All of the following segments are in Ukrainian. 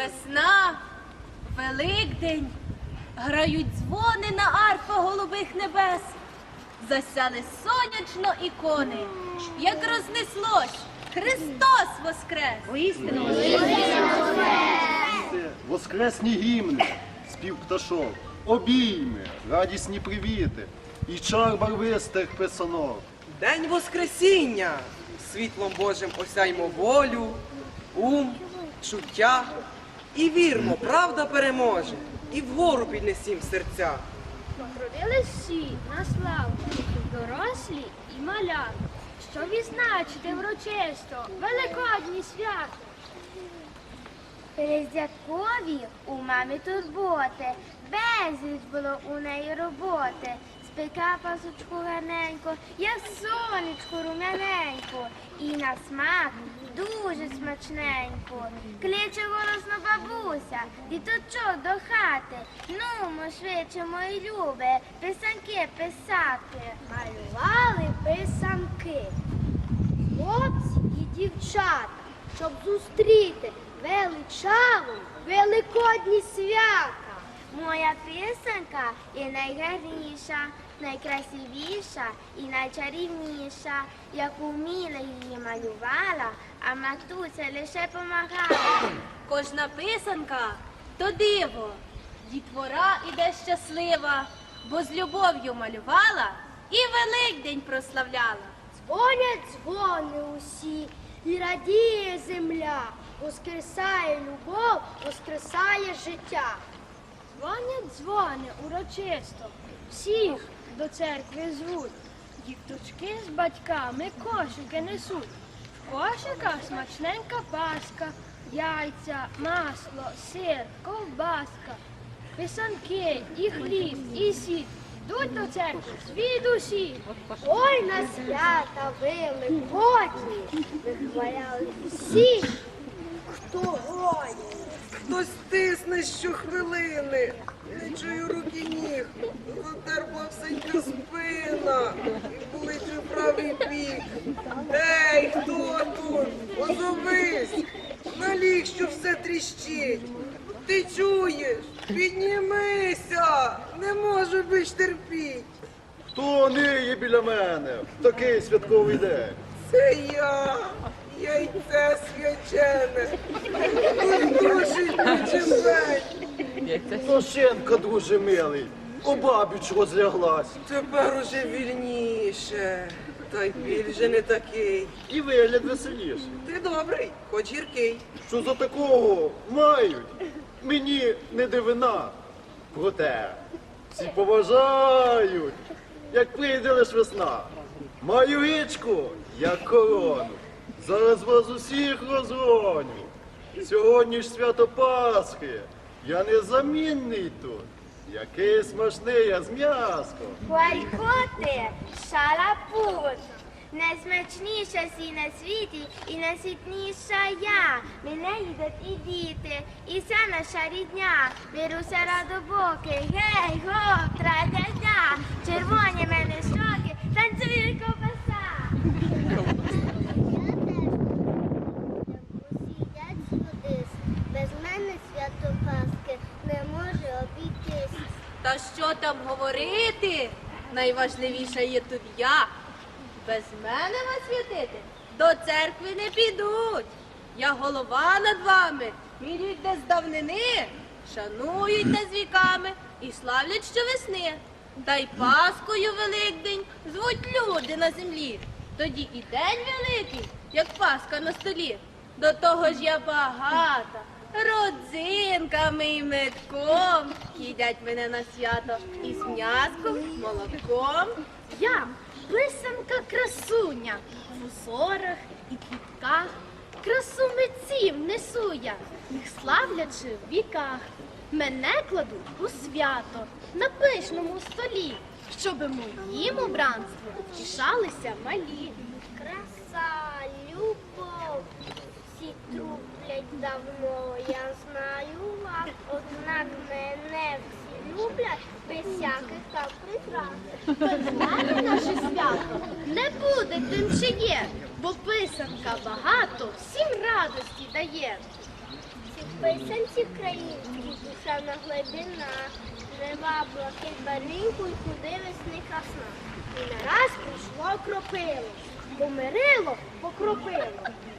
Весна, Великдень, грають дзвони на арфах голубих небес, засяли сонячно ікони, як рознеслось, Христос воскрес! Воістину Воскресні гімни, спів пташок, обійми, радісні привіти, і чар барвистих писанок. День Воскресіння! Світлом Божим осяймо волю, ум, чуття. І вірмо, правда переможе, і вгору піднесім серця. Трудились всі на славу, дорослі і маля, що відзначити врочисто великодні свято. Різдвякові у мамі турботи, безліч було у неї роботи. Спека пасочку гарненько, я сонечку рум'яненько, і на смак дуже смачненько. Кличе голосно бабуся, діточок до хати. Нумо швидше, мої любе, писанки писати. Малювали писанки, хлопці і дівчата, щоб зустріти величаву великодні свята. Моя писанка є найгарніша, найкрасивіша і найчарівніша. Як уміло її малювала, а матуся лише помагала. Кожна писанка то диво, дітвора іде щаслива, бо з любов'ю малювала і Великдень прославляла. Дзвонять дзвони усі, і радіє земля, воскресає любов, воскресає життя. Дзвонять дзвони урочисто, всіх до церкви звуть. Діточки з батьками кошики несуть. В кошиках смачненька паска, яйця, масло, сир, ковбаска, писанки, і хліб, і сіль. Йдуть до церкви свій душі. Ой на свята великодні вихваляли всі, хто годі. Хтось тисне щохвилини. Я чую руки ніг, затерпла всенька спина, і болить у правий бік. Ей, хто тут? Озовись! Наліг, що все тріщить. Ти чуєш? Піднімися! Не можу більш терпіть. Хто ниє біля мене в такий святковий день? Це я, яйце свячене. Дуже чемпень. Тошенка дуже милий, обабіч розляглась. Тепер уже вільніше, та й біль же не такий. І вигляд веселіший. Ти добрий, хоч гіркий. Що за такого мають? Мені не дивина. Проте всі поважають, як прийде лиш весна. Маю річку, як корону. Зараз вас усіх розгоню. Сьогодні ж свято Пасхи. Я незамінний тут. Який смачний я з м'яском. Хуалькоти, шалапут. Найсмачніша сі на світі і найсвітніша я. Мене їдуть і діти, і вся наша рідня. Беруся радобоки, гей, гоп, традя-дя. Червоні мене щоки, танцюють ковбаса. Говорити. Найважливіша є тут я. Без мене вас святити до церкви не підуть. Я голова над вами, мірюють де з давнини, шанують з віками і славлять щовесни. Та й Паскою Великдень звуть люди на землі. Тоді і день великий, як Паска на столі. До того ж я багата, родзинками і медком. Їдять мене на свято із м'язком, молоком. Я писанка красуня в узорах і квітках. Красу митців несу я, їх славлячи в віках. Мене кладуть у свято на пишному столі, щоби моїм обранством тішалися малі. Краса, любов, всі труплять давно, я знаю вас, однак мене всі люблять без всяких там прикрас. Наше свято не буде тим, чи є, бо писанка багато всім радості дає. Ці писанці українські, душевна глибина, жива блакить баринку й куди весни красна. І нараз прийшло кропило, помирило, покропило.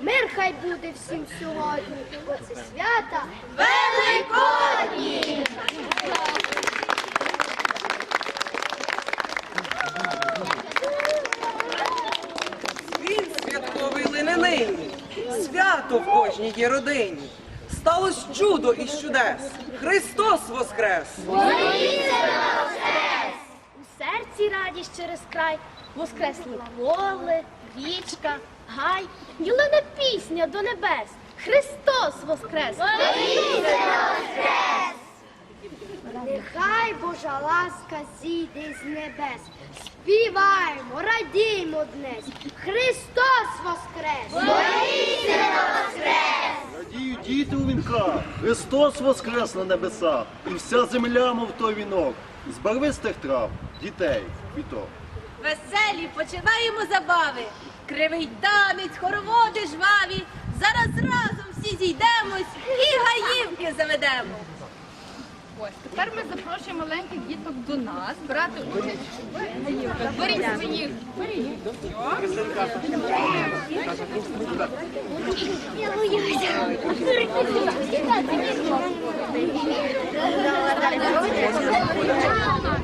Мир хай буде всім сьогодні, бо це свята Великодні! Він святковий лине нині, свято в кожній є родині. Сталось чудо із чудес. Христос воскрес! У серці радість через край, воскресли поле, річка, гай, лине пісня до небес. Христос воскрес! Нехай Божа ласка зійде з небес. Співаємо, радіймо днес. Христос воскрес! Радіють діти у вінках, Христос воскрес на небесах, і вся земля, мов той вінок, з барвистих трав, дітей, квіток. Веселі, починаємо забави. Кривий танець, хороводи жваві. Зараз разом всі зійдемось і гаївки заведемо. Ось тепер ми запрошуємо маленьких діток до нас брати участь. Беріть своїх. Давайте,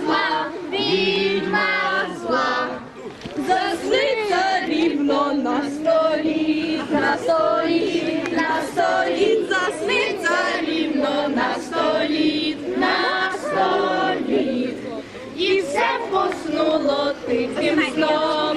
зла, відьма зла. Засниться рівно на столі, на столі, на столі, засниться рівно на столі, на столі. І все поснуло тихим сном,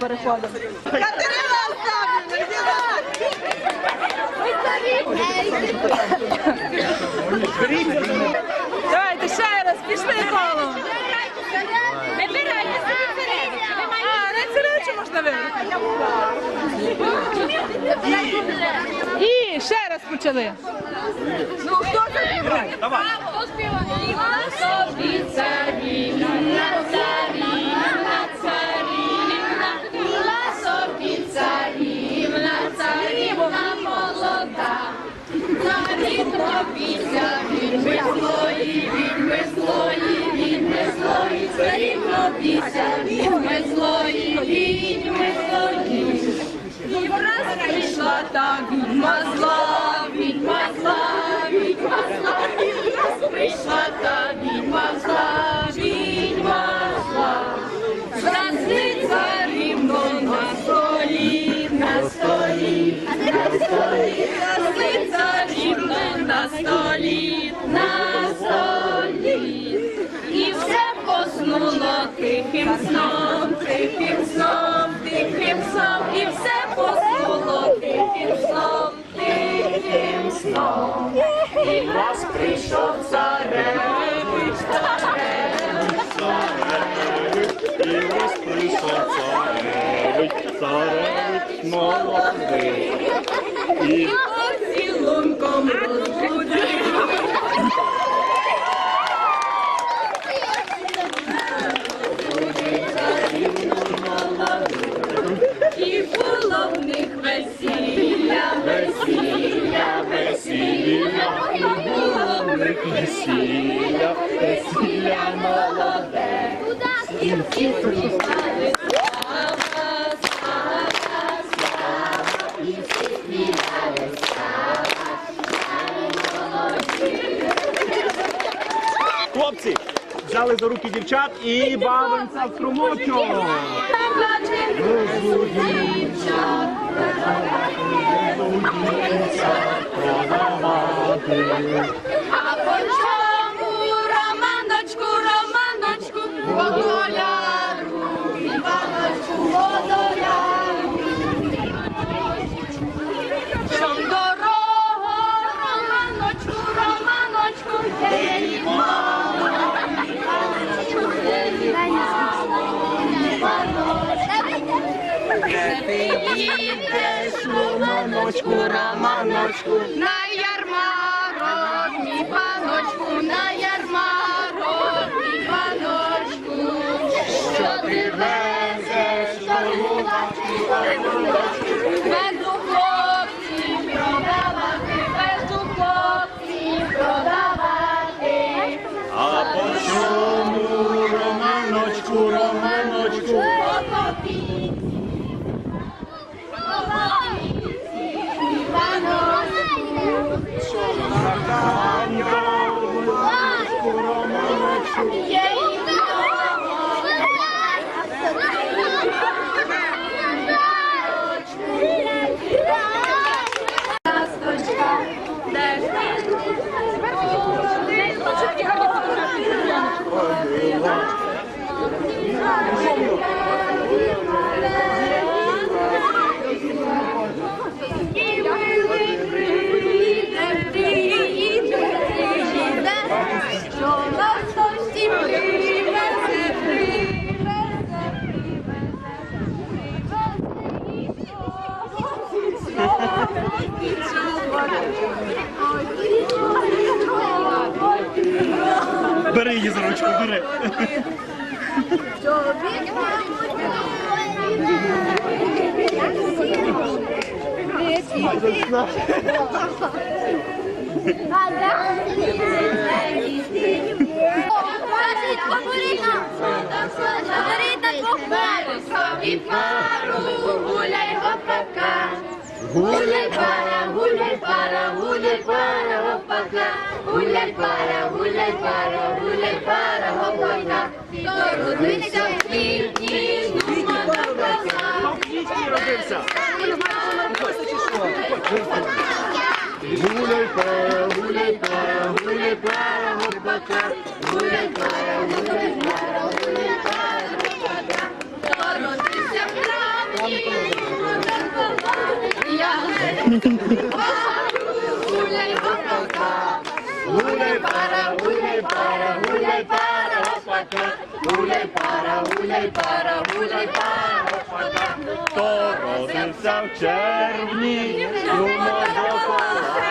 переходимо. Катерина Остапівна! Давайте ще раз, пішли колом. Вибирайте. А, на середину можна вибрати. І ще раз почали. Ну, хто це? Давай. Собі царівна, царівна, царівна бійся, відьми злої, відьми злої. І враз прийшла та відьма зла, відьма зла, відьма зла, і прийшла та відьма зла, відьма зла. Зрази царівно на столі, на столі, на столі, зрази царівно на столі, на столі. Поснуло тихим сном, тихим сном, тихим сном, і все поснуло тихим сном, тихим сном. І враз прийшов царевич, царевич, І ось прийшов царевич, царевич молодий. І поцілунком розбудив. І було в них весілля, весілля, було весілля, весілля молоде. і всі співали слава, слава, слава, і всі співали Хлопці, взяли за руки дівчат і бавимося в струмочок. А по чому романочку, романочку, водоляру, Іваночку, водоляру. Чом дорога, романочку, романочку, де їх мама, Іваночку, де їх мама, Іваночку. Де ти їдеш, романочку, романочку, на ярмарок, мій паночку, на ярмарок, мій паночку, що ти везеш, торгувати, торгувати, безу хлопців продавати, безу хлопців продавати. А по чому романочку, романочку? Романочку, романочку. Що нас всім привезе, привезе, Бери її за ручку, бери. Собі пару, гуляй гопака. Гуляй пара, гуляй пара, гуляй пара, гопака. Гуляй пара, гуляй пара, гуляй пара, гопака. То родився в квітні, на коза. Гуляй пара, гуляй пара, гуляй пара, гопака. Гуляй пара, гуляй пара, para, ulei para, ulei para, opaca. Ulei para, ulei para, ulei para, opaca. Torozul sau cernic, nu mă dau cu așa.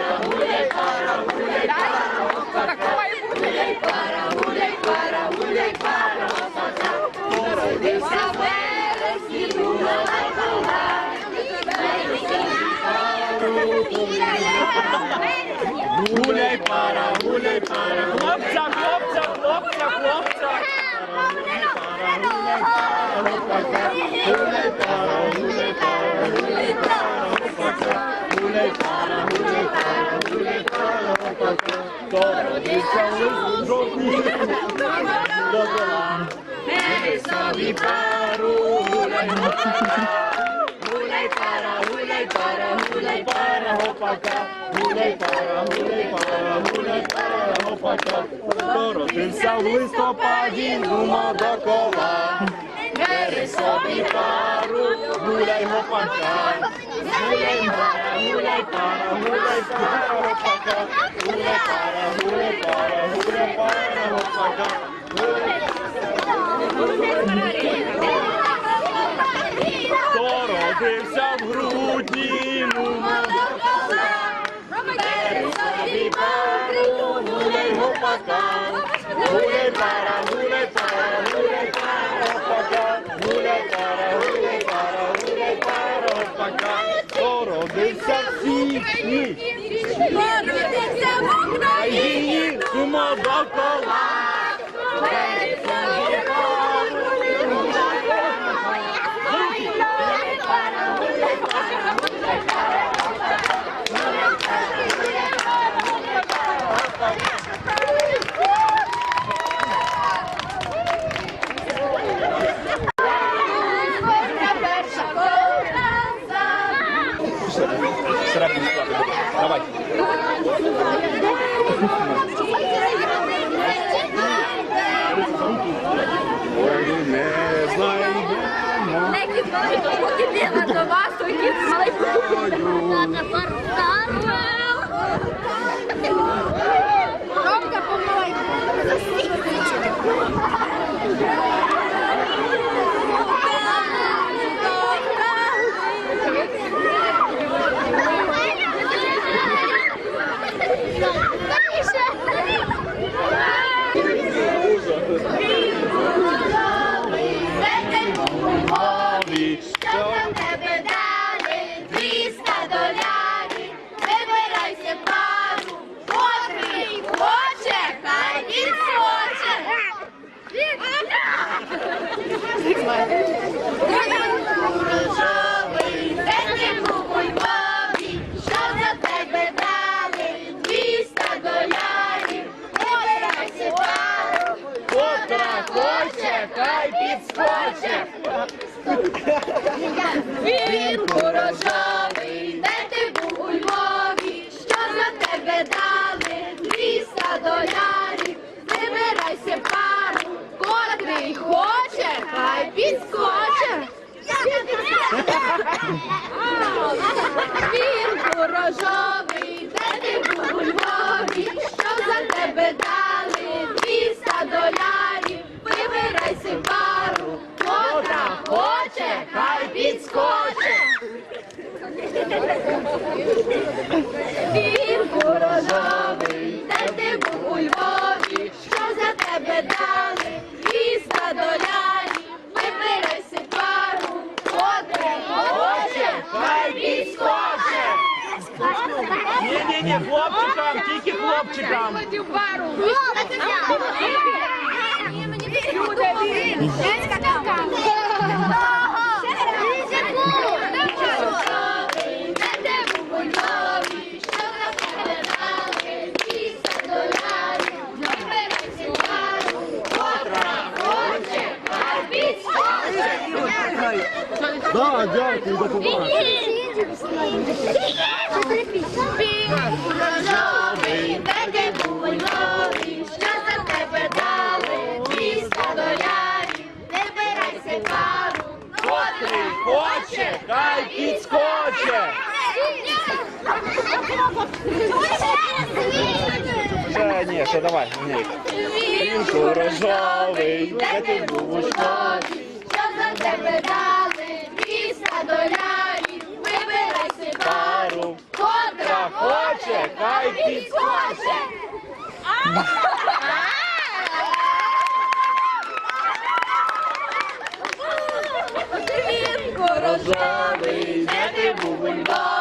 Гуляй пара, гуляй пара, хлопця, хлопця, хлопця, хлопця. Гуляй пара, гуляй пара, гуляй родився в жовтні, до кола. Бери собі пару, гуляй опака. Гуляй пара, гуляй пара, гуляй пара, опака. Гуляй пара, гуляй пара, гуляй пара, опака. Хто родився в листопаді, нумо до кола. Бери собі пару, гуляй гопака. Гуляй пара, гуляй Хто родився в грудні, собі пару, гуляй гопака. Гуляй пара, гуляй пара, гуляй пара, опака. Гуляй пара, гуляй пара, гуляй пара, опака. Хто родився в січні, Україні, нумо до кола. Бери собі пару, гуляй гопака. Середній склад буде. Давай. Не знайдемо. Мові, що тебе дали 200 долярів, вибирайся пару, котрий хоче, хай відсоче. Рожовий, де ти був у Львові, що за тебе дали 200 долярів, вибирайся пару, котра хоче, хай підскоче. Він Да, дякую, до побачення що за тебе дали, міста долярів, не бирайся пару, котрий хоче, хай підскоче. Ще ні, давай. Ні. Вінку рожовий, де ти був у школі, що за тебе дали, міста долярів, вибирайся пару, котра хоче, хай підскоче. Він корожавий, де ти був бульвар.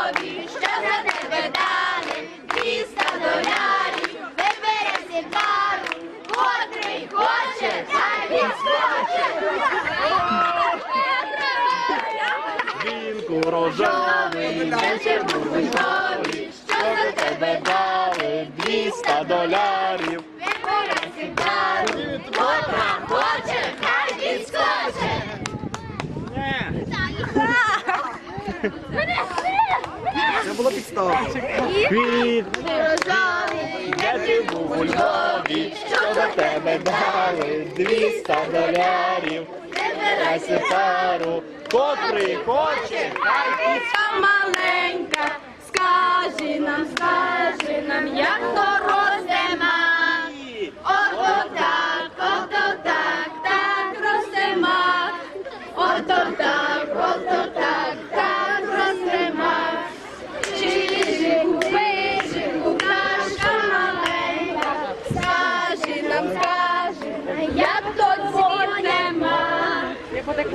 свято! Квіт! Рожали, ти був у Львові, що за тебе дали 200 долярів. Не збирайся пару, котрий хоче, хай і маленька. Скажи нам, скажи нам, як дорозі.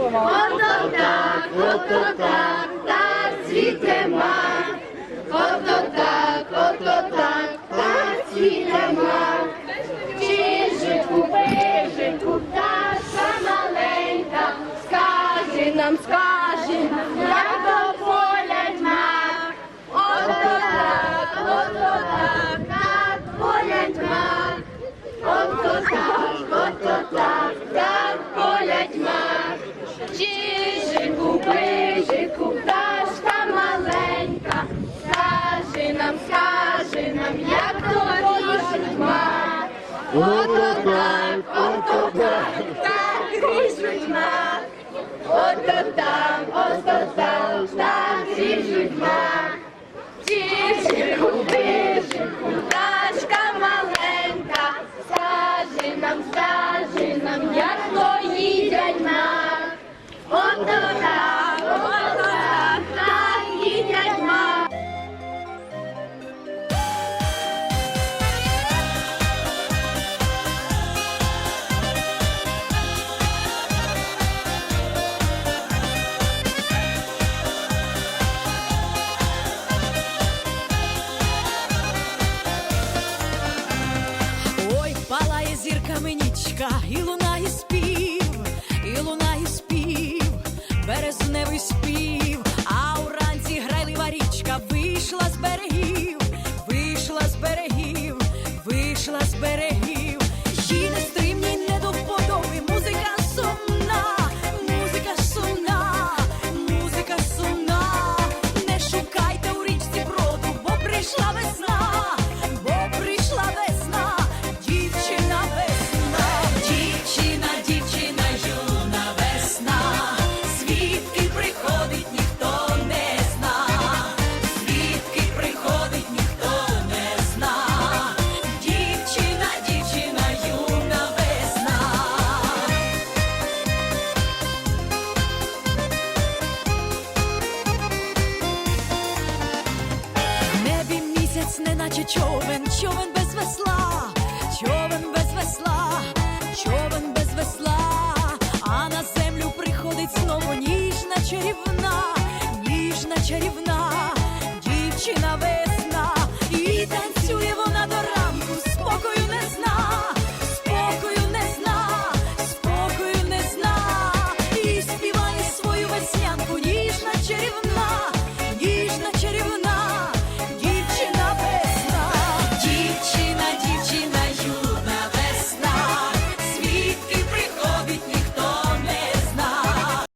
Ото так, ото так, так цвітема, ото так, ото так, так цвітема. Чижику, пижику, пташка маленька, скажи нам, скажи. Autograph, autograph.